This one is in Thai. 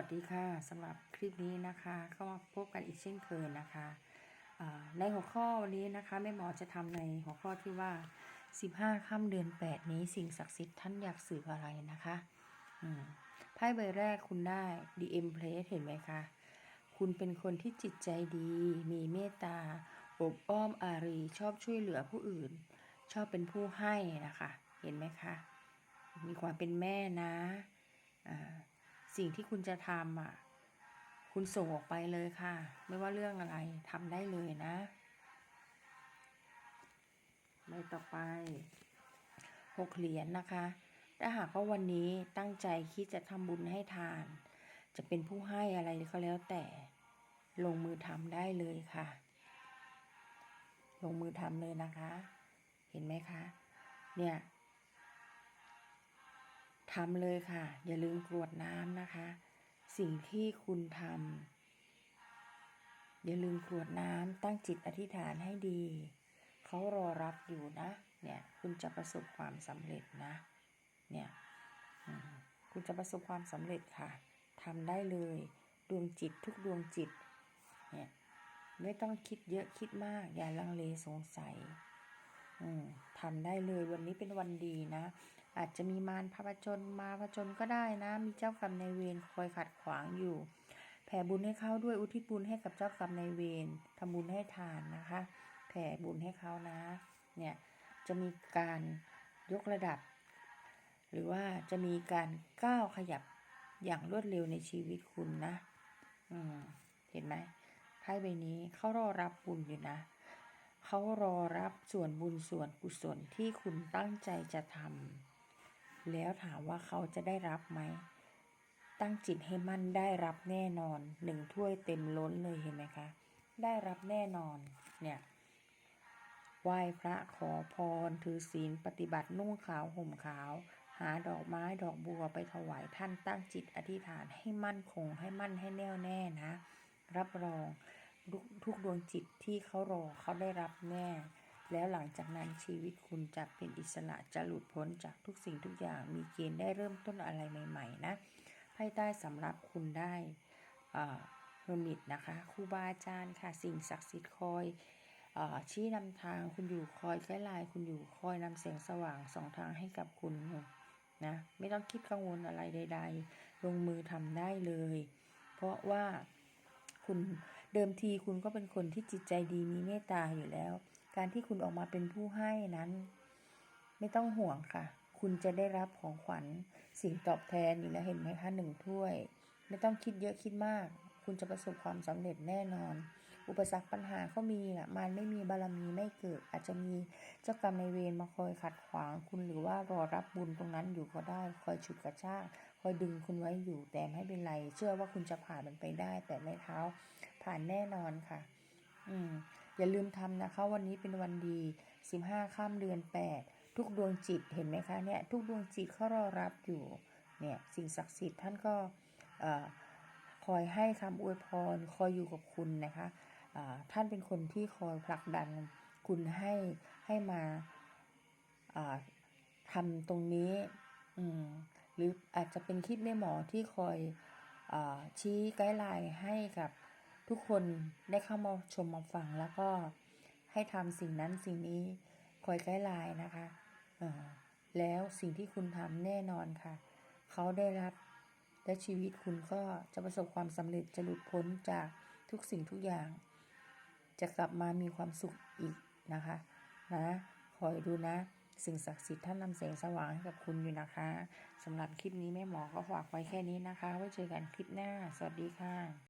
วัสดีค่ะสำหรับคลิปนี้นะคะก็มาพบกันอีกเช่นเคยนะคะในหัวข้อวันนี้นะคะแม่หมอจะทำในหัวข้อที่ว่า 15ค่ำเดือน 8 นี้สิ่งศักดิ์สิทธิ์ท่านอยากสื่ออะไรนะคะไพ่ใบแรกคุณได้ The Empress เห็นไหมคะคุณเป็นคนที่จิตใจดี มีเมตตาอบอ้อมอารีชอบช่วยเหลือผู้อื่น ชอบเป็นผู้ให้นะคะ เห็นไหมคะ มีความเป็นแม่นะอ่า สิ่งที่คุณจะทำอะ คุณส่งออกไปเลยค่ะ ไม่ว่าเรื่องอะไรทำได้เลยนะใบต่อไปหกเหรียญนะคะ ถ้าหากว่าวันนี้ตั้งใจคิดจะทำบุญให้ทาน จะเป็นผู้ให้อะไรก็แล้วแต่ลงมือทำได้เลยค่ะ ลงมือทำเลยนะคะ เห็นไหมคะ เนี่ย ทำเลยค่ะ อย่าลืมกรวดน้ำนะคะ สิ่งที่คุณทำอย่าลืมกรวดน้ำตั้งจิตอธิษฐานให้ดี เขารอรับอยู่นะ เนี่ย คุณจะประสบความสำเร็จนะ เนี่ยคุณจะประสบความสำเร็จค่ะทำได้เลยดวงจิตทุกดวงจิต เนี่ย ไม่ต้องคิดเยอะคิดมาก อย่าลังเลสงสัยทำได้เลยวันนี้เป็นวันดีนะ อาจจะมีมารพาผจญมาผจญก็ได้นะ มีเจ้ากรรมนายเวรคอยขัดขวางอยู่ แผ่บุญให้เขาด้วยอุทิศบุญให้กับเจ้ากรรมนายเวรทำบุญให้ทานนะคะ แผ่บุญให้เขานะ เนี่ยจะมีการยกระดับ หรือว่าจะมีการก้าวขยับอย่างรวดเร็วในชีวิตคุณนะอืมเห็นไหมไพ่ใบนี้เขารอรับบุญอยู่นะเขารอรับส่วนบุญส่วนกุศลที่คุณตั้งใจจะทำ แล้วถามว่าเขาจะได้รับไหม ตั้งจิตให้มั่นได้รับแน่นอนหนึ่งถ้วยเต็มล้นเลยเห็นไหมคะ ได้รับแน่นอนเนี่ยไหว้พระขอพร ถือศีลปฏิบัตินุ่งขาวห่มขาว หาดอกไม้ดอกบัวไปถวายท่านตั้งจิตอธิษฐานให้มั่นคงให้มั่นให้แน่วแน่นะ รับรองทุกดวงจิตที่เขารอเขาได้รับแน่ แล้วหลังจากนั้นชีวิตคุณจะเป็นอิสระจะหลุดพ้นจากทุกสิ่งทุกอย่าง มีเกณฑ์ได้เริ่มต้นอะไรใหม่ๆนะไพ่ใต้สำหรับคุณได้เฮอร์มิตนะคะครูบาอาจารย์ค่ะสิ่งศักดิ์สิทธิ์คอยอชี้นำทางคุณอยู่คอยไกด์ไลน์คุณอยู่คอยนำแสงสว่างสองทางให้กับคุณนะไม่ต้องคิดกังวลอะไรใด ๆ ลงมือทำได้เลย เพราะว่าคุณเดิมทีคุณก็เป็นคนที่จิตใจดีมีเมตตาอยู่แล้ว การที่คุณออกมาเป็นผู้ให้นั้น ไม่ต้องห่วงค่ะ คุณจะได้รับของขวัญสิ่งตอบแทนอยู่แล้วเห็นไหมคะหนึ่งถ้วย ไม่ต้องคิดเยอะคิดมาก คุณจะประสบความสำเร็จแน่นอน อุปสรรคปัญหาก็มีแหละมันไม่มีบารมีไม่เกิด อาจจะมีเจ้ากรรมนายเวรมาคอยขัดขวางคุณหรือว่ารอรับบุญตรงนั้นอยู่ก็ได้ คอยฉุดกระชากคอยดึงคุณไว้อยู่แต่ไม่เป็นไร เชื่อว่าคุณจะผ่านมันไปได้ แต่ไม่เท้าผ่านแน่นอนค่ะ อืม อย่าลืมทำนะคะ วันนี้เป็นวันดี 15 ข้ามเดือน 8 ทุกดวงจิตเห็นไหมคะเนี่ยทุกดวงจิตเขารอรับอยู่เนี่ยสิ่งศักดิ์สิทธิ์ท่านก็คอยให้คำอวยพรคอยอยู่กับคุณนะคะท่านเป็นคนที่คอยผลักดันคุณให้ให้มาทำตรงนี้หรืออาจจะเป็นคลิปแม่หมอที่คอยอชี้ไกด์ไลน์ให้กับ ทุกคนได้เข้ามาชมมาฟังแล้วก็ให้ทำสิ่งนั้นสิ่งนี้คอยไกด์ไลน์นะคะแล้วสิ่งที่คุณทำแน่นอนค่ะ เขาได้รับและชีวิตคุณก็จะประสบความสำเร็จจะหลุดพ้นจากทุกสิ่งทุกอย่าง จะกลับมามีความสุขอีกนะคะนะคอยดูนะ สิ่งศักดิ์สิทธิ์ท่านนำแสงสว่างให้กับคุณอยู่นะคะสำหรับคลิปนี้แม่หมอก็ฝากไว้แค่นี้นะคะ ไว้เจอกันคลิปหน้า สวัสดีค่ะ